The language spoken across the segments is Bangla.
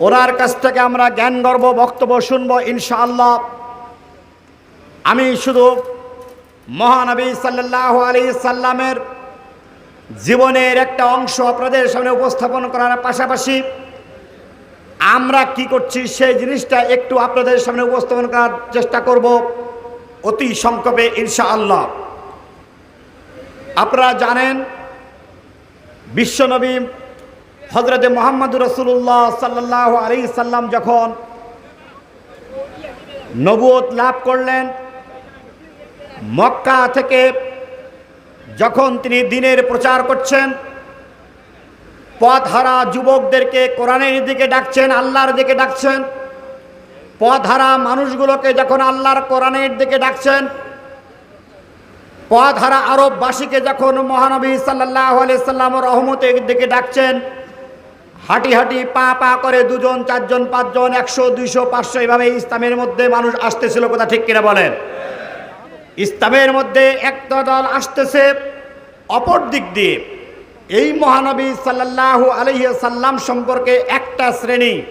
ওনার কাছ থেকে আমরা জ্ঞান গর্ব বক্তব্য শুনব, ইনশাআল্লাহ। আমি শুধু মহানবী সাল্লাহ আলী সাল্লামের জীবনের একটা অংশ আপনাদের সামনে উপস্থাপন করার পাশাপাশি আমরা কি করছি সেই জিনিসটা একটু আপনাদের সামনে উপস্থাপন করার চেষ্টা করব অতি সংক্ষেপে, ইনশাআল্লাহ। আপনারা জানেন বিশ্বনবী হজরতে মোহাম্মদ রসুল্লাহ সাল্লাহ আলী সাল্লাম যখন নবুয়ত লাভ করলেন, মক্কা থেকে যখন তিনি দিনের প্রচার করছেন, পথহারা যুবকদেরকে কোরআনের দিকে ডাকছেন, আল্লাহর দিকে ডাকছেন, পথহারা মানুষগুলোকে যখন আল্লাহর কোরআনের দিকে ডাকছেন, পথহারা আরববাসীকে যখন মহানবী সাল্লাহ আলি সাল্লাম রহমতের দিকে ডাকছেন হাঁটি হাঁটি পা পা করে দুজন, চারজন, পাঁচজন, একশো, দুইশো, পাঁচশো এভাবে ইসলামের মধ্যে মানুষ আসতেছিল কথা ঠিক কিনা বলেন? ইসলামের মধ্যে একটা দল আসতেছে অপর দিক দিয়ে। এই মহানবী সাল্লাহ সাল্লাম সম্পর্কে একটা শ্রেণি।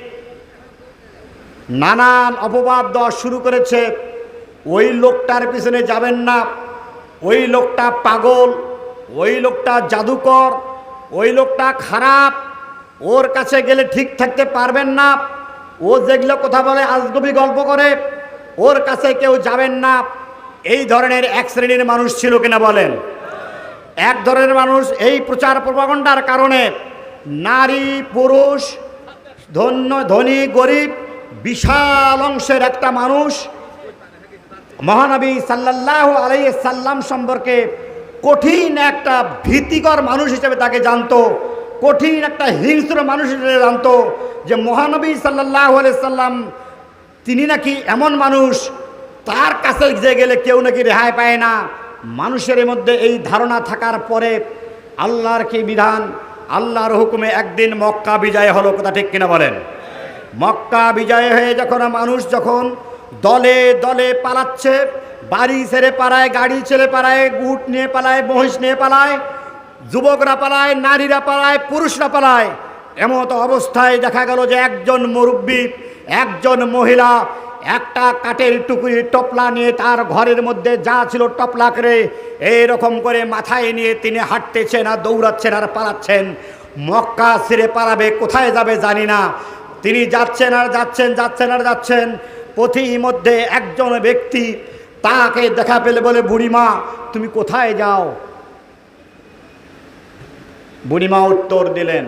নানান অপবাদ দেওয়া শুরু করেছে। ওই লোকটার পিছনে যাবেন না। ওই লোকটা পাগল, ওই লোকটা জাদুকর, ওই লোকটা খারাপ। ওর কাছে গেলে ঠিক থাকতে পারবেন না। ও যেগুলো কথা বলে আজগবি গল্প করে, ওর কাছে কেউ যাবেন না। এই ধরনের এক শ্রেণির মানুষ ছিল কিনা বলেন? এক ধরনের মানুষ এই প্রচার প্রপাগণ্ডার কারণে নারী, পুরুষ, ধন্য, ধনী, গরিব, বিশাল অংশের একটা মানুষ মহানবী সাল্লাহ আলাই সাল্লাম সম্পর্কে কঠিন একটা ভীতিকর মানুষ হিসেবে তাকে জানতো। কঠিন একটা হিংস্র মানুষ জানতো যে মহানবী সাল্লাহ সাল্লাম, তিনি নাকি এমন মানুষ, তার কাছে যে গেলে কেউ নাকি রেহাই পায় না। মানুষের মধ্যে এই ধারণা থাকার পরে আল্লাহর কি বিধান? আল্লাহর হুকুমে একদিন মক্কা বিজয় হলো, কথা ঠিক কিনা বলেন? মক্কা বিজয় হয়ে যখন মানুষ যখন দলে দলে পালাচ্ছে, বাড়ি ছেড়ে পালায়, গাড়ি ছেড়ে পালায়, গুট নিয়ে পালায়, মহিষ নিয়ে পালায় যুবকরা পালায়, নারীরা পালায়, পুরুষরা পালায়। এমত অবস্থায় দেখা গেল যে একজন মুরব্বী, একজন মহিলা একটা কাঠের টুকরি টপলা নিয়ে তার ঘরের মধ্যে যা ছিল টপলা করে এইরকম করে মাথায় নিয়ে তিনি হাঁটতেছেন আর দৌড়াচ্ছেন আর পালাচ্ছেন। মক্কা ছেড়ে পালাবে, কোথায় যাবে জানি না। তিনি যাচ্ছেন আর যাচ্ছেন যাচ্ছেন আর যাচ্ছেন। পথি মধ্যে একজন ব্যক্তি তাকে দেখা পেলে বলে, বুড়িমা, তুমি কোথায় যাও? বুড়িমা উত্তর দিলেন,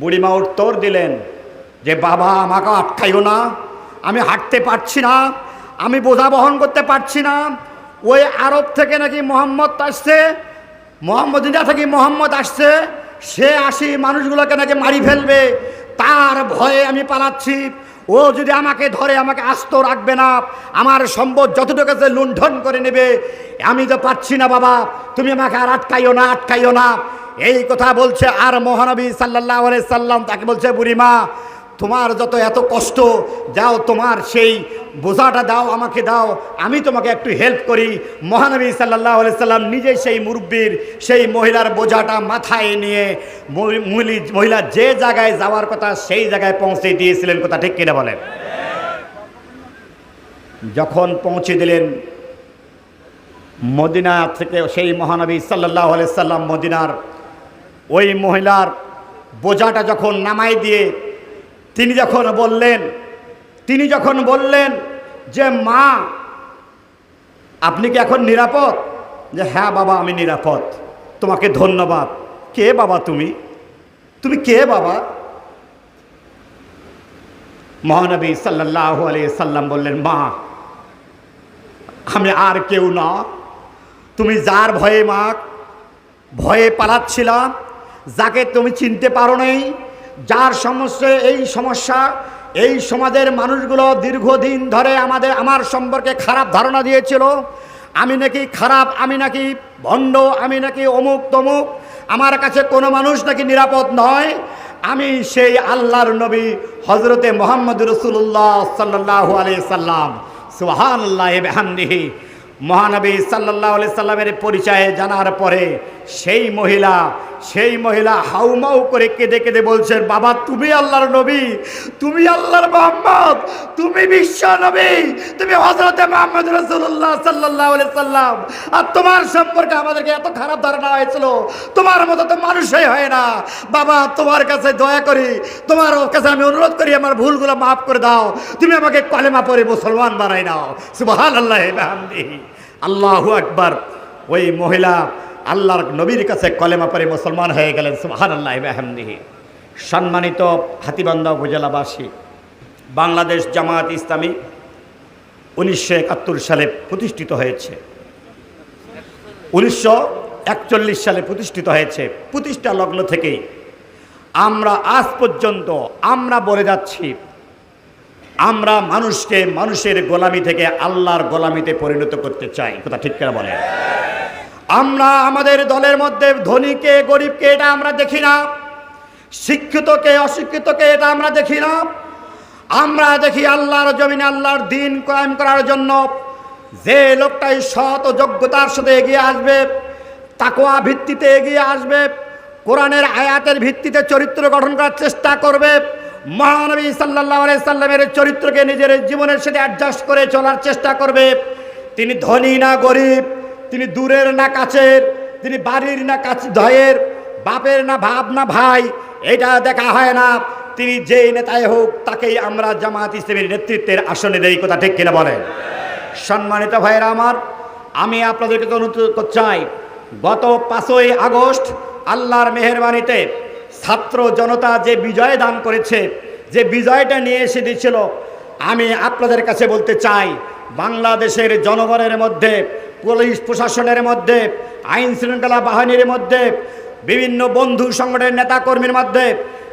বুড়িমা উত্তর দিলেন যে, বাবা, আমাকে আটকাইও না, আমি হাঁটতে পারছি না, আমি বোঝা বহন করতে পারছি না। ওই আরব থেকে নাকি মোহাম্মদ আসছে মোহাম্মদিনা থেকে মোহাম্মদ আসছে, সে আসি মানুষগুলোকে নাকি মারি ফেলবে, তার ভয়ে আমি পালাচ্ছি। ও যদি আমাকে ধরে, আমাকে আস্ত রাখবে না, আমার সম্পদ যতটুকু আছে লুণ্ঠন করে নেবে। আমি তো পাচ্ছি না, বাবা, তুমি আমাকে আর আটকাইও না আটকাইও না। এই কথা বলছে আর মহানবী সাল্লাহ সাল্লাম, তাকে বলছে, বুড়িমা, তোমার যত এত কষ্ট, যাও তোমার সেই বোঝাটা দাও, আমাকে দাও, আমি তোমাকে একটু হেল্প করি। মহানবী সাল্লাহ সাল্লাম নিজে সেই মুরব্বীর, সেই মহিলার বোঝাটা মাথায় নিয়ে মহিলা যে জায়গায় যাওয়ার কথা সেই জায়গায় পৌঁছে দিয়েছিলেন, কথা ঠিক কিনা বলেন? যখন পৌঁছে দিলেন, মদিনা থেকে সেই মহানবী সাল্লাহ সাল্লাম মদিনার ওই মহিলার বোঝাটা যখন নামাই দিয়ে তিনি যখন বললেন, তিনি যখন বললেন যে, মা, আপনি কি এখন নিরাপদ? যে হ্যাঁ বাবা, আমি নিরাপদ। তোমাকে ধন্যবাদ। কে বাবা তুমি? তুমি কে বাবা? মহানবী সাল্লাহ আলি সাল্লাম বললেন, মা, আমি আর কেউ না। তুমি যার ভয়ে মা, ভয়ে পালাচ্ছিলাম যাকে তুমি চিনতে পারো নাই, যার সমস্যা, এই সমস্যা, এই সমাজের মানুষগুলো দীর্ঘদিন ধরে আমাদের, আমার সম্পর্কে খারাপ ধারণা দিয়েছিল। আমি নাকি খারাপ, আমি নাকি ভণ্ড, আমি নাকি অমুক তমুক, আমার কাছে কোনো মানুষ নাকি নিরাপদ নয়। আমি সেই আল্লাহর নবী হজরতে মোহাম্মদ রসুল্লাহ সাল্লাহ আলি সাল্লাম। সুহান আল্লাহ মহানবী সাল্লাহ আলি সাল্লামের পরিচয়ে জানার পরে সেই মহিলা সেই মহিলা হাউমাউ করে কেঁদে কেঁদে বলছেন, বাবা, তুমি আল্লাহর নবী, তুমি আল্লাহর মোহাম্মদ, তুমি বিশ্ব নবী, তুমি হজরতে মোহাম্মদ রসুল্লাহ সাল্লাহ সাল্লাম। আর তোমার সম্পর্কে আমাদেরকে এত খারাপ ধারণা হয়েছিল। তোমার মতো তো মানুষই হয় না। বাবা, তোমার কাছে দয়া করি, তোমার কাছে আমি অনুরোধ করি, আমার ভুলগুলো মাফ করে দাও। তুমি আমাকে কলেমা পরে মুসলমান বানাই নাও। সুবাহান আল্লাহ আল্লাহু আকবার। ওই মহিলা আল্লাহর নবীর কাছে কলেমা পরে মুসলমান হয়ে গেলেন সুবাহান আল্লাহ আহমদিহি সম্মানিত হাতিবান্ধা উপজেলাবাসী, বাংলাদেশ জামায়াত ইসলামী উনিশশো একাত্তর সালে প্রতিষ্ঠিত হয়েছে। উনিশশো একচল্লিশ সালে প্রতিষ্ঠিত হয়েছে। প্রতিষ্ঠা লগ্ন থেকেই আমরা আজ পর্যন্ত আমরা বলে যাচ্ছি, আমরা মানুষকে মানুষের গোলামি থেকে আল্লাহর গোলামিতে পরিণত করতে চাই। কথা ঠিক করে বলে আমরা আমাদের দলের মধ্যে ধনীকে, গরিবকে এটা আমরা দেখি না। শিক্ষিতকে, অশিক্ষিতকে এটা আমরা দেখি না। আমরা দেখি আল্লাহর জমিনে আল্লাহর দিন কায়েম করার জন্য যে লোকটাই সৎ ও যোগ্যতার সাথে এগিয়ে আসবে তাকোয়া ভিত্তিতে এগিয়ে আসবে, কোরআনের আয়াতের ভিত্তিতে চরিত্র গঠন করার চেষ্টা করবে, মহানবী সাল্লাহ সাল্লামের চরিত্রকে নিজের জীবনের সাথে অ্যাডজাস্ট করে চলার চেষ্টা করবে। তিনি ধনী না গরিব তিনি দূরের না কাছের, তিনি বাড়ির না কাছে ধয়ের বাপের না ভাব না ভাই, এটা দেখা হয় না। তিনি যেই নেতায় হোক, তাকেই আমরা জামাত ইসলামের নেতৃত্বের আসনে দেই কথা ঠিক কিনা বলেন? সম্মানিত ভাইয়েরা আমার, আমি আপনাদেরকে অনুরোধ করতে চাই, গত পাঁচই আগস্ট আল্লাহর মেহরবানিতে ছাত্র জনতা যে বিজয় দান করেছে, যে বিজয়টা নিয়ে এসে দিচ্ছিল আমি আপনাদের কাছে বলতে চাই, বাংলাদেশের জনগণের মধ্যে পুলিশ প্রশাসনের মধ্যে, আইন শৃঙ্খলা বাহিনীর মধ্যে, বিভিন্ন বন্ধু সংগঠনের নেতাকর্মীর মধ্যে,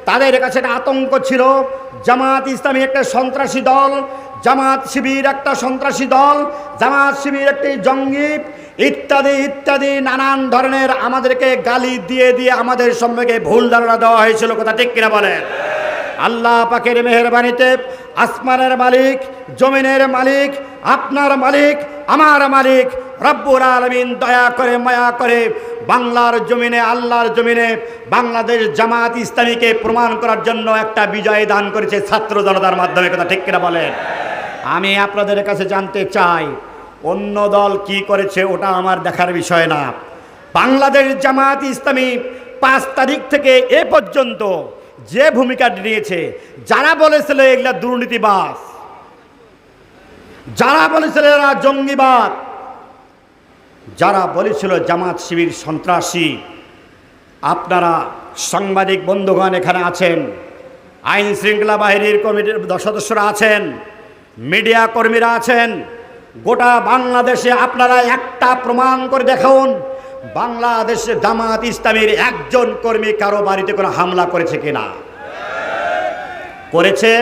তাদের কাছে একটা আতঙ্ক ছিল। জামাত ইসলামী একটা সন্ত্রাসী দল জামাত শিবির একটা সন্ত্রাসী দল জামাত শিবির একটি জঙ্গি, ইত্যাদি ইত্যাদি, নানান ধরনের আমাদেরকে গালি দিয়ে দিয়ে আমাদের সম্পর্কে ভুল ধারণা দেওয়া হয়েছিল। কথা ঠিক কিনা বলেন? আল্লাহ পাকের মেহরবানিতে আসমানের মালিক, জমিনের মালিক, আপনার মালিক, আমার মালিক রব্বুর আলমিন দয়া করে, মায়া করে বাংলার জমিনে, আল্লাহর জমিনে বাংলাদেশ জামাত ইসলামীকে প্রমাণ করার জন্য একটা বিজয় দান করেছে ছাত্র জনতার মাধ্যমে, কথা ঠিক কিনা বলেন? আমি আপনাদের কাছে জানতে চাই, অন্য দল কি করেছে ওটা আমার দেখার বিষয় না। বাংলাদেশ জামাত ইসলামী পাঁচ তারিখ থেকে এ পর্যন্ত যে ভূমিকা নিয়েছে, যারা বলেছিল এগুলা দুর্নীতিবাস যারা বলেছিল এরা জঙ্গিবাদ যারা বলেছিল জামাত শিবির সন্ত্রাসী, আপনারা সাংবাদিক বন্ধুগণ এখানে আছেন, আইন শৃঙ্খলা বাহিনীর কমিটির সদস্যরা আছেন, মিডিয়া কর্মীরা আছেন, গোটা বাংলাদেশে আপনারা একটা প্রমাণ করে দেখুন বাংলাদেশে জামাত ইসলামীর একজন কর্মী কারও বাড়িতে কোনো হামলা করেছে কিনা? করেছে?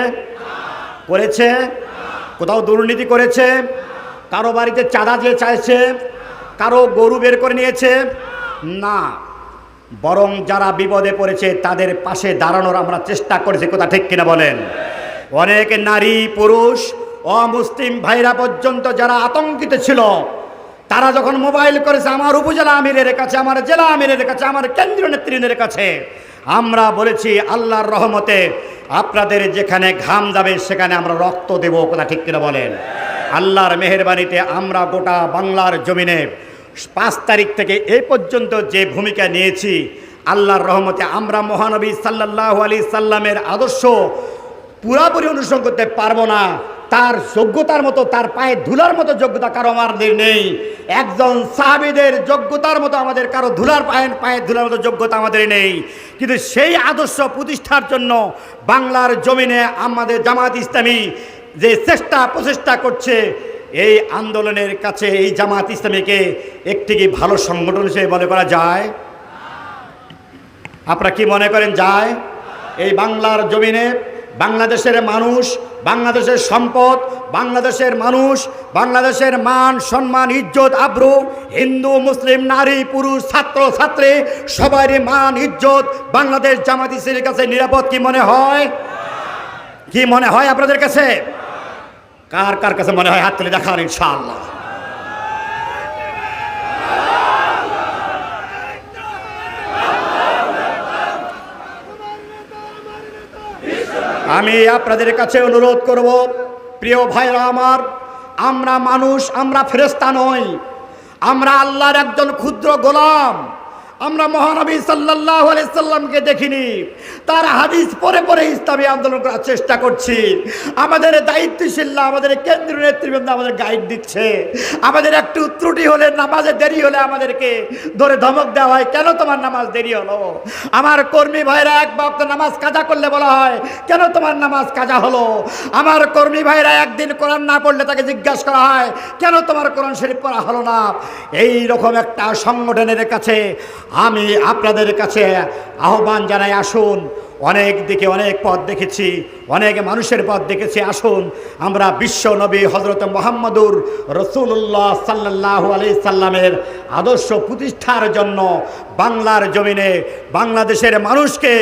করেছে? কোথাও দুর্নীতি করেছে? কারও বাড়িতে চাঁদা দিয়ে চাইছে? কারও গরু বের করে নিয়েছে? না। বরং যারা বিপদে পড়েছে, তাদের পাশে দাঁড়ানোর আমরা চেষ্টা করেছি। কোথা ঠিক কিনা বলেন? অনেক নারী, পুরুষ, অমুসলিম ভাইরা পর্যন্ত যারা আতঙ্কিত ছিল, তারা যখন মোবাইল করেছে, আমার উপজেলা আমিরের কাছে, আমার জেলা আমিরের কাছে, আমার কেন্দ্রীয় নেতৃত্বের কাছে, আমরা বলেছি, আল্লাহর রহমতে আপনাদের যেখানে ঘাম যাবে, সেখানে আমরা রক্ত দেব। কথা ঠিক কিনা বলেন? আল্লাহর মেহরবানিতে আমরা গোটা বাংলার জমিনে পাঁচ তারিখ থেকে এই পর্যন্ত যে ভূমিকা নিয়েছি, আল্লাহর রহমতে আমরা মহানবী সাল্লাহ আলি সাল্লামের আদর্শ পুরাপুরি অনুসরণ করতে পারব না। তার যোগ্যতার মতো, তার পায়ে ধুলার মতো যোগ্যতা কারও আমাদের নেই। একজন সাহাবিদের যোগ্যতার মতো আমাদের কারও ধুলার পায়ে পায়ে ধুলার মতো যোগ্যতা আমাদের নেই। কিন্তু সেই আদর্শ প্রতিষ্ঠার জন্য বাংলার জমিনে আমাদের জামাত ইসলামী যে চেষ্টা প্রচেষ্টা করছে, এই আন্দোলনের কাছে এই জামাত ইসলামীকে একটি কি ভালো সংগঠন হিসেবে মনে করা যায়? আপনারা কি মনে করেন যায়? এই বাংলার জমিনে বাংলাদেশের মানুষ, বাংলাদেশের সম্পদ, বাংলাদেশের মানুষ, বাংলাদেশের মান, সম্মান, ইজ্জত, আব্রু, হিন্দু, মুসলিম, নারী, পুরুষ, ছাত্র, ছাত্রী, সবারই মান, ইজ্জত বাংলাদেশ জামাত ইসলামের কাছে নিরাপদ কি মনে হয়? কি মনে হয় আপনাদের কাছে? কার কার কাছে মনে হয় হাত তুলে দেখান ইনশাআল্লাহ? আমি আপনাদের কাছে অনুরোধ করব, প্রিয় ভাইরা আমার, আমরা মানুষ, আমরা ফেরেস্তা নই। আমরা আল্লাহর একজন ক্ষুদ্র গোলাম। আমরা মহানবী সাল্লাহ সাল্লামকে দেখিনি। তার হাদিস পরে পরে ইসলামী আন্দোলন করার চেষ্টা করছি। আমাদের দায়িত্বশীল আমাদের কেন্দ্রীয় নেতৃবৃন্দ আমাদের গাইড দিচ্ছে। আমাদের একটু ত্রুটি হলে, নামাজে দেরি হলে আমাদেরকে ধরে ধমক দেওয়া হয়, কেন তোমার নামাজ দেরি হলো? আমার কর্মী ভাইরা এক বক্ত নামাজ কাজা করলে বলা হয়, কেন তোমার নামাজ কাজা হলো? আমার কর্মী ভাইরা একদিন কোরআন না পড়লে তাকে জিজ্ঞাসা করা হয়, কেন তোমার কোরআন শরীফ পড়া হলো না? এই রকম একটা সংগঠনের কাছে আমি আপনাদের কাছে আহ্বান জানাই, আসুন। অনেক দিকে অনেক পথ দেখেছি, অনেক মানুষের পথ দেখেছি, আসুন। আমরা বিশ্ব নবী হজরত মোহাম্মদুর রসুল্লাহ সাল্লাহ আলি সাল্লামের আদর্শ প্রতিষ্ঠার জন্য বাংলার জমিনে বাংলাদেশের মানুষকে,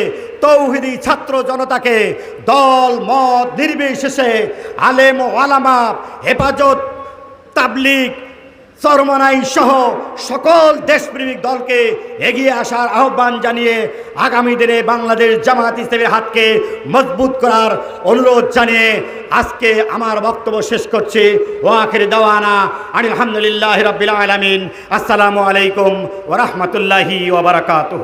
তৌহিদি ছাত্র জনতাকে দল, মত, নির্বিশেষে আলেম ও আলামা, হেফাজত তাবলিক চরমনাই সহ সকল দেশপ্রেমিক দলকে এগিয়ে আসার আহ্বান জানিয়ে আগামী দিনে বাংলাদেশ জামাত ইসলামের হাতকে মজবুত করার অনুরোধ জানিয়ে আজকে আমার বক্তব্য শেষ করছি। ও আখের দেওয়ানা আলহামদুলিল্লাহ রবিল আলমিন। আসসালামু আলাইকুম ওরহমতুল্লাহি ওবরাকাতহ